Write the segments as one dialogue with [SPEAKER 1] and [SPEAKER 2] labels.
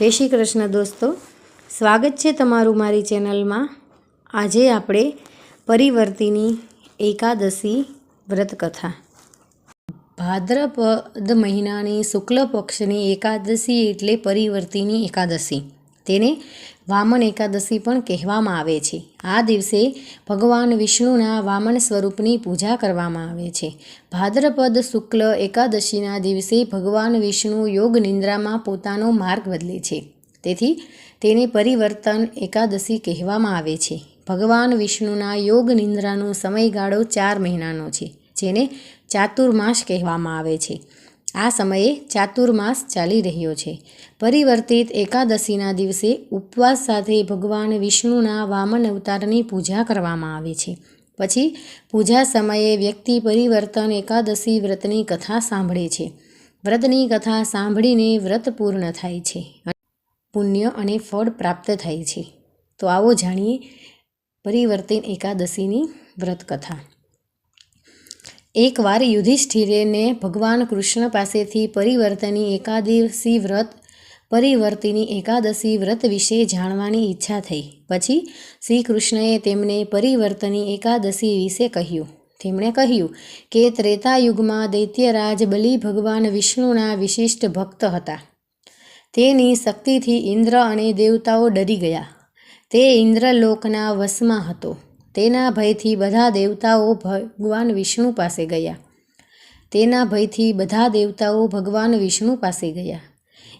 [SPEAKER 1] જય શ્રી કૃષ્ણ દોસ્તો. સ્વાગત છે તમારું મારી ચેનલમાં. આજે આપણે પરિવર્તિની એકાદશી વ્રતકથા. ભાદ્રપદ મહિનાની શુક્લ પક્ષની એકાદશી એટલે પરિવર્તિની એકાદશી. તેને વામન એકાદશી પણ કહેવામાં આવે છે. આ દિવસે ભગવાન વિષ્ણુના વામન સ્વરૂપની પૂજા કરવામાં આવે છે. ભાદ્રપદ શુક્લ એકાદશીના દિવસે ભગવાન વિષ્ણુ યોગ નિંદ્રામાં પોતાનો માર્ગ બદલે છે. તેથી તેને પરિવર્તન એકાદશી કહેવામાં આવે છે. ભગવાન વિષ્ણુના યોગ નિંદ્રાનો સમયગાળો ચાર મહિનાનો છે, જેને ચાતુર્માસ કહેવામાં આવે છે. આ સમયે ચાતુર્માસ ચાલી રહ્યો છે. પરિવર્તિત એકાદશીના દિવસે ઉપવાસ સાથે ભગવાન વિષ્ણુના વામન અવતારની પૂજા કરવામાં આવે છે. પછી પૂજા સમયે વ્યક્તિ પરિવર્તન એકાદશી વ્રતની કથા સાંભળે છે. વ્રતની કથા સાંભળીને વ્રત પૂર્ણ થાય છે પુણ્ય અને ફળ પ્રાપ્ત થાય છે. તો આવો જાણીએ પરિવર્તન એકાદશીની વ્રત કથા એકવાર યુધિષ્ઠિરેને ભગવાન કૃષ્ણ પાસેથી પરિવર્તની એકાદશી વ્રત, પરિવર્તિની એકાદશી વ્રત વિશે જાણવાની ઈચ્છા થઈ. પછી શ્રી કૃષ્ણએ તેમને પરિવર્તની એકાદશી વિશે કહ્યું. તેમણે કહ્યું કે ત્રેતાયુગમાં દૈત્યરાજ બલિ ભગવાન વિષ્ણુના વિશિષ્ટ ભક્ત હતા. તેની શક્તિથી ઇન્દ્ર અને દેવતાઓ ડરી ગયા. તે ઇન્દ્રલોકના વશમાં હતો. તેના ભયથી બધા દેવતાઓ ભગવાન વિષ્ણુ પાસે ગયા. તેના ભયથી બધા દેવતાઓ ભગવાન વિષ્ણુ પાસે ગયા.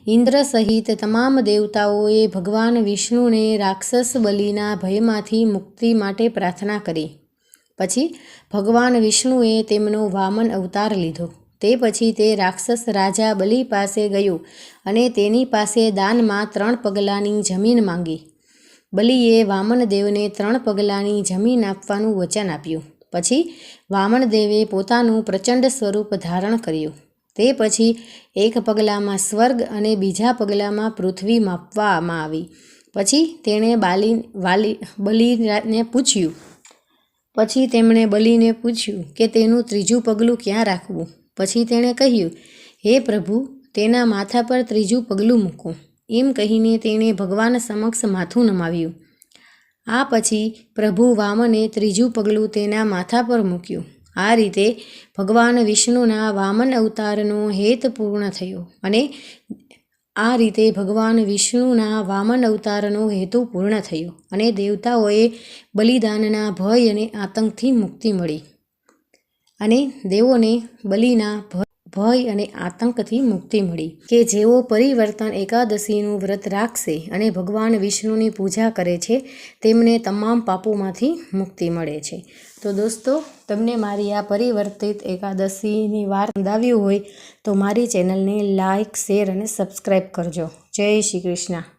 [SPEAKER 1] ઇન્દ્ર સહિત તમામ દેવતાઓએ ભગવાન વિષ્ણુને રાક્ષસ બલિના ભયમાંથી મુક્તિ માટે પ્રાર્થના કરી. પછી ભગવાન વિષ્ણુએ તેમનો વામન અવતાર લીધો. તે પછી તે રાક્ષસ રાજા બલિ પાસે ગયો અને તેની પાસે દાનમાં ત્રણ પગલાંની જમીન માંગી. બલિએ વામનદેવને ત્રણ પગલાંની જમીન આપવાનું વચન આપ્યું. પછી વામનદેવે પોતાનું પ્રચંડ સ્વરૂપ ધારણ કર્યું. તે પછી એક પગલામાં સ્વર્ગ અને બીજા પગલામાં પૃથ્વી માપવામાં આવી. પછી તેણે બાલી, વાલી, બલિને પૂછ્યું. પછી તેમણે બલિને પૂછ્યું કે તેનું ત્રીજું પગલું ક્યાં રાખવું? પછી તેણે કહ્યું, હે પ્રભુ, તેના માથા પર ત્રીજું પગલું મૂકો. એમ કહીને તેણે ભગવાન સમક્ષ માથું નમાવ્યું. આ પછી પ્રભુ વામને ત્રીજું પગલું તેના માથા પર મૂક્યું. આ રીતે ભગવાન વિષ્ણુના વામન અવતારનો હેત પૂર્ણ થયો અને આ રીતે ભગવાન વિષ્ણુના વામન અવતારનો હેતુ પૂર્ણ થયો અને દેવતાઓએ બલિદાનના ભય અને આતંકથી મુક્તિ મળી. અને દેવોને બલિના ભય અને આતંકથી મુક્તિ મળી, કે જેઓ પરિવર્તન એકાદશીનું વ્રત રાખશે અને ભગવાન વિષ્ણુની પૂજા કરે છે, તેમને તમામ પાપોમાંથી મુક્તિ મળે છે. તો દોસ્તો, તમને મારી આ પરિવર્તિત એકાદશીની વાર સમજાવ્યું હોય, તો મારી ચેનલને લાઇક શેર અને સબસ્ક્રાઈબ કરજો. જય શ્રી કૃષ્ણ.